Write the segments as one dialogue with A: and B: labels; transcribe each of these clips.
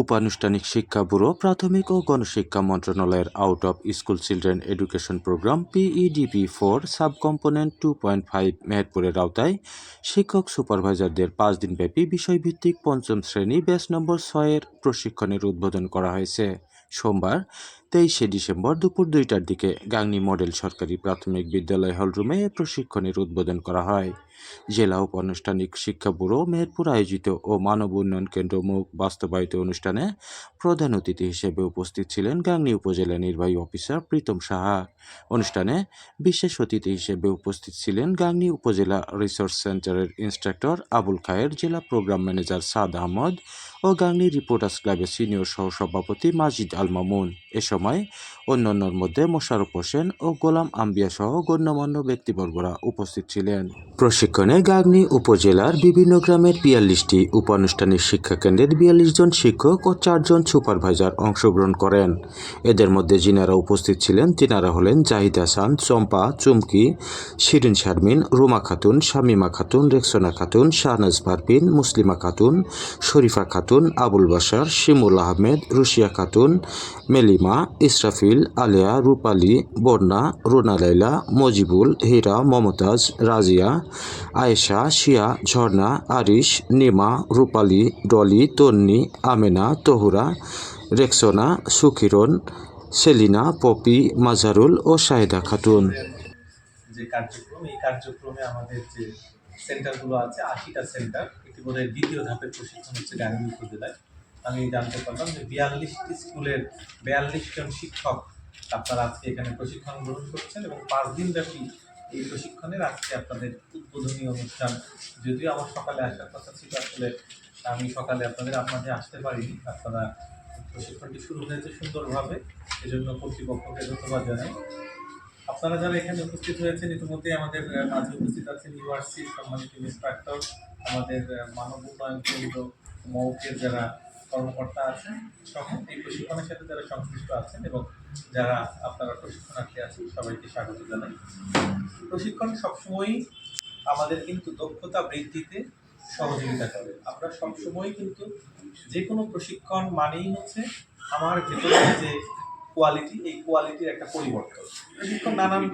A: উপানুষ্ঠানিক শিক্ষা ব্যুরো প্রাথমিক ও গণশিক্ষা মন্ত্রণালয়ের out of school children education programme PEDP four sub component two point five মেহেরপুরের আওতায় শিক্ষক সুপারভাইজারদের পাঁচ দিনব্যাপী বিষয়ভিত্তিক পঞ্চম শ্রেণী ব্যাচ নম্বর ছয়ের প্রশিক্ষণের উদ্বোধন করা হয়েছে সোমবার তেইশে ডিসেম্বর দুপুর দুইটার দিকে গাংনি মডেল সরকারি প্রাথমিক বিদ্যালয় হলরুমে প্রশিক্ষণের উদ্বোধন করা হয় জেলা উপানুষ্ঠানিক শিক্ষা ব্যুরো মেহেরপুর আয়োজিত ও মানব উন্নয়ন কেন্দ্র মুখ বাস্তবায়িত অনুষ্ঠানে প্রধান অতিথি হিসেবে উপস্থিত ছিলেন গাংনি উপজেলা নির্বাহী অফিসার প্রীতম সাহা অনুষ্ঠানে বিশেষ অতিথি হিসেবে উপস্থিত ছিলেন গাংনি উপজেলা রিসোর্স সেন্টারের ইন্সট্রাক্টর আবুল খায়ের জেলা প্রোগ্রাম ম্যানেজার সাদ আহমদ ও গাংনি রিপোর্টার্স ক্লাবের সিনিয়র সহসভাপতি মাজিদ আল মামুন এসব সময় অন্যান্যর মধ্যে মোশারফ হোসেন ও গোলাম আম্বিয়া সহ গণ্যমান্য ব্যক্তিবর্গরা উপস্থিত ছিলেন প্রশিক্ষণে গাগনি উপজেলার বিভিন্ন গ্রামের বিয়াল্লিশটি উপানুষ্ঠানিক শিক্ষাকেন্দ্রের বিয়াল্লিশ জন শিক্ষক ও চারজন সুপারভাইজার অংশগ্রহণ করেন এদের মধ্যে যিনারা উপস্থিত ছিলেন তিনারা হলেন জাহিদ হাসান চম্পা চুমকি শিরিন শারমিন রুমা খাতুন শামিমা খাতুন রেকসোনা খাতুন শাহনাজ পারভিন মুসলিমা খাতুন শরীফা খাতুন আবুল বাসার শিমুল আহমেদ রুশিয়া খাতুন মেলিমা ইসরাফিল আলিয়া রূপালী বন্যা রুনালাইলা মজিবুল হীরা মমতাজ রাজিয়া আয়েশা শিয়া ঝর্ণা আরিশ নিমা রূপালি ডলি তন্নি আমেনা তহুরা রেক্সোনা সুকিরণ সেলিনা পপি মাজারুল ও শাহেদা খাতুন
B: যে কার্যক্রম এই কার্যক্রমে আমাদের যে সেন্টারগুলো আছে আশিটা সেন্টার ইতিমধ্যে দ্বিতীয় ধাপের প্রশিক্ষণ হচ্ছে গাঙ্গী উপজেলায় আমি জানতে পারলাম যে বিয়াল্লিশটি স্কুলের বিয়াল্লিশ জন শিক্ষক আপনারা আজকে এখানে প্রশিক্ষণ গ্রহণ করছেন এবং পাঁচ দিন ব্যাপী এই প্রশিক্ষণের আজকে আপনাদের উদ্বোধনী অনুষ্ঠান যদিও আমার সকালে আসার কথা ছিল আসলে আমি সকালে আপনাদের আপনাদের আসতে পারিনি আপনারা প্রশিক্ষণটি শুরু হয়েছে সুন্দরভাবে এজন্য কর্তৃপক্ষকে ধন্যবাদ জানাই আপনারা যারা এখানে উপস্থিত হয়েছেন ইতিমধ্যে আমাদের মাঝে উপস্থিত আছেন ইউআরসি সম্মানিত ইন্সপেক্টর আমাদের মানব উন্নয়ন কেন্দ্র মৌকের যারা কর্মকর্তা আছেন সহ এই প্রশিক্ষণের সাথে যারা সংশ্লিষ্ট আছেন এবং যারা আপনারা প্রশিক্ষণার্থী আছেন সবাইকে স্বাগত জানাই প্রশিক্ষণ সবসময়ই আমাদের কিন্তু দক্ষতা বৃদ্ধিতে সহযোগিতা করে আমরা সবসময় কিন্তু যে কোনো প্রশিক্ষণ মানেই হচ্ছে আমার ভেতরে যে কোয়ালিটি এই কোয়ালিটির একটা পরিবর্তন প্রশিক্ষণ নানান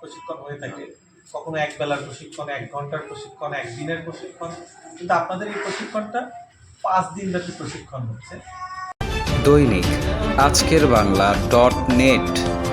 B: প্রশিক্ষণ হয়ে থাকে কখনো এক বেলার প্রশিক্ষণ এক ঘন্টার প্রশিক্ষণ এক দিনের প্রশিক্ষণ কিন্তু আপনাদের এই প্রশিক্ষণটা পাঁচ দিন ব্যাপী প্রশিক্ষণ হচ্ছে দৈনিক আজকের বাংলা ডট নেট